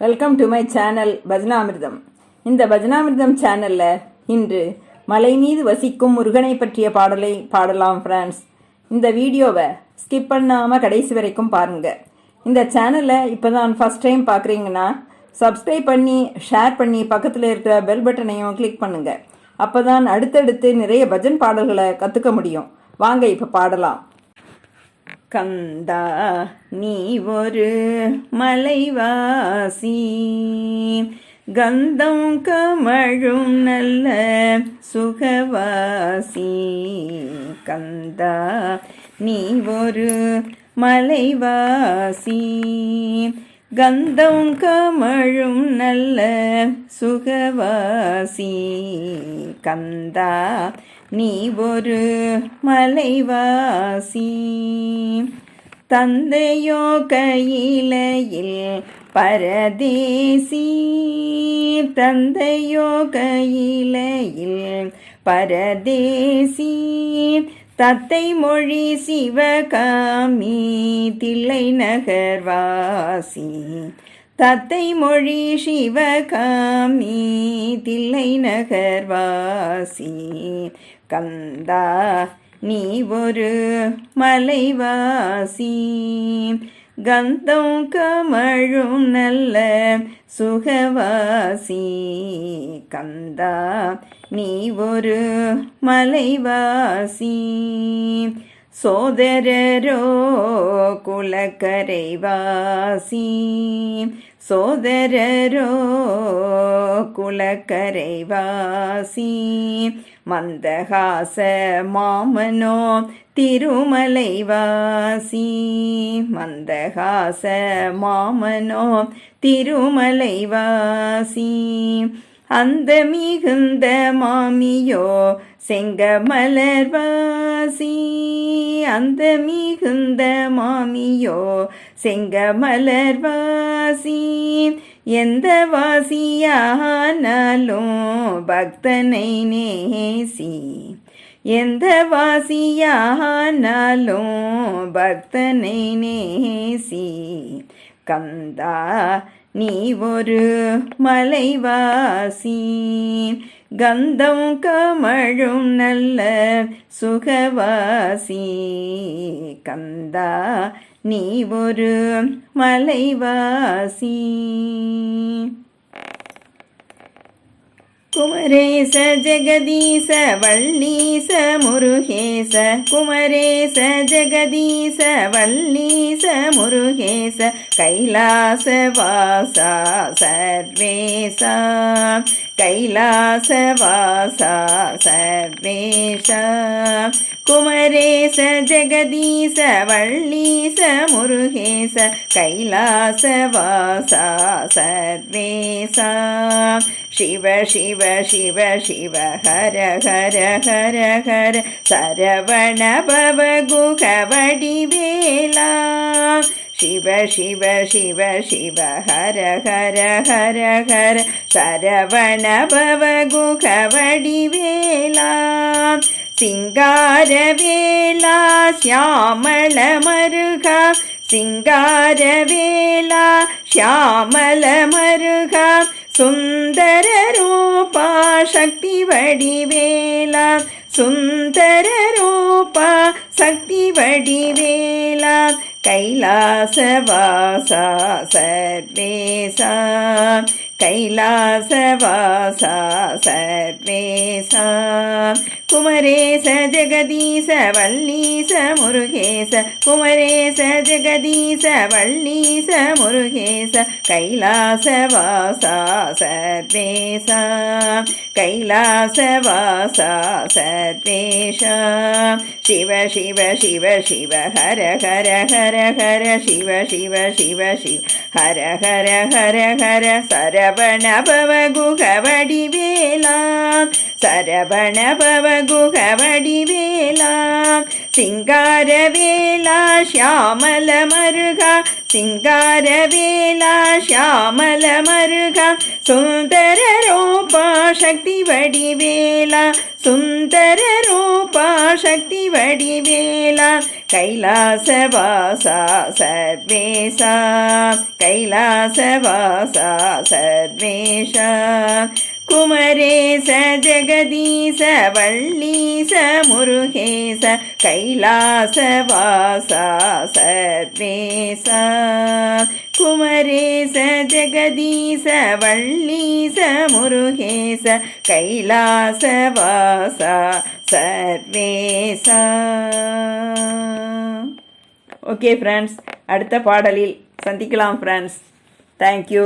Welcome to my channel Bhajanamritam இந்த பஜனாமிர்தம் சேனல்ல இன்று மலை மீது வசிக்கும் முருகனை பற்றிய பாடலை பாடலாம் ஃப்ரெண்ட்ஸ் இந்த வீடியோவை ஸ்கிப் பண்ணாமல் கடைசி வரைக்கும் பாருங்க. இந்த சேனலை இப்போ தான் ஃபர்ஸ்ட் டைம் பார்க்குறீங்கன்னா சப்ஸ்கிரைப் பண்ணி ஷேர் பண்ணி பக்கத்தில் இருக்கிற பெல் பட்டனையும் கிளிக் அப்போ தான் அடுத்தடுத்து நிறைய பஜன் பாடல்களை கற்றுக்க முடியும். வாங்க இப்போ பாடலாம். கந்தா நீ ஒரு மலைவாசி. கந்தம் கமழும் நல்ல சுகவாசி. கந்தா நீ ஒரு மலைவாசி. கந்தம் கமழும் நல்ல சுகவாசி. கந்தா நீ ஒரு மலைவாசி. தந்தையோ கையிலையில் பரதேசி. தந்தையோ கையிலையில் பரதேசி. தத்தை மொழி சிவகாமி தில்லை நகர்வாசி தத்தை மொழி சிவகாமி தில்லை நகர்வாசி கந்தா நீ ஒரு மலைவாசி. கந்தம் கமழும் நல்ல சுகவாசி. கந்தா நீ ஒரு மலைவாசி. சோதரரோ குலக்கரைவாசி. சோதரரோ குலக்கரைவாசி. மந்தகாச மாமனோ திருமலைவாசி. மந்தகாச மாமனோ திருமலைவாசி. அந்த மிகுந்த மாமியோ செங்கமலர்வாசி. அந்த மிகுந்த மாமியோ செங்கமலர்வாசி. எந்த வாசியானாலும் பக்தனை நேசி. எந்த வாசியானாலும் பக்தனை நேசி. கந்தா நீ ஒரு மலைவாசி. கந்தம் கமழும் நல்ல சுகவாசி. கந்தா நீ ஒரு மலைவாசி. कुवरे स जगदीश वल्ली समरुहे स कुमरे स जगदीश वल्ली समरुहेश कैलासवास सर्वे कैलासवासा कैलासवास सर्वे स குமரேச ஜெகதீச வள்ளீச முருகேச கைலாச வாசா சர்வேசா शिव शिव शिव शिव हर हर हर हर सरवण भव गुहवडिवेला शिव शिव शिव शिव हर हर हर हर सरवण भव சிங்காரவேலா சியாமள மருகா. சிங்காரவேலா சியாமள மருகா. சுந்தர ரூபா சக்தி வடிவேலா சுந்தர ரூபா சக்தி வடிவேலா கைலாசவாசா சர்வேசா. கைலாசவாசா சர்வேசா. कुमरेश जगदीश वल्लीश मुरुगेश कुमरेश जगदीश वल्लीश मुरुगेश कैलासवासा सर्वेश कैलासवासा सर्वेश शिव शिव शिव शिव हर हर हर हर शिव शिव शिव शिव हर हर हर हर सरवण भव गुहवडिवेला சரவணபவகுகவடிவேலா சிங்காரவேலா ஷியாமல மருகா சிங்காரவேலா ஷியாமல மருகா சுந்தர ரூபா சக்தி வடிவேலா சுந்தர ரூபா சக்தி வடிவேலா கைலாசவாசா சர்வேசா கைலாசவாசா சர்வேஷா குமரேச ஜெகதீச வள்ளீச முருகேச கைலாசவாசா சர்வேசா. குமரேச ஜெகதீச வள்ளீச முருகேச கைலாசவாசா சர்வேச. ஓகே ஃப்ரெண்ட்ஸ் அடுத்த பாடலில் சந்திக்கலாம் ஃப்ரெண்ட்ஸ் தேங்க்யூ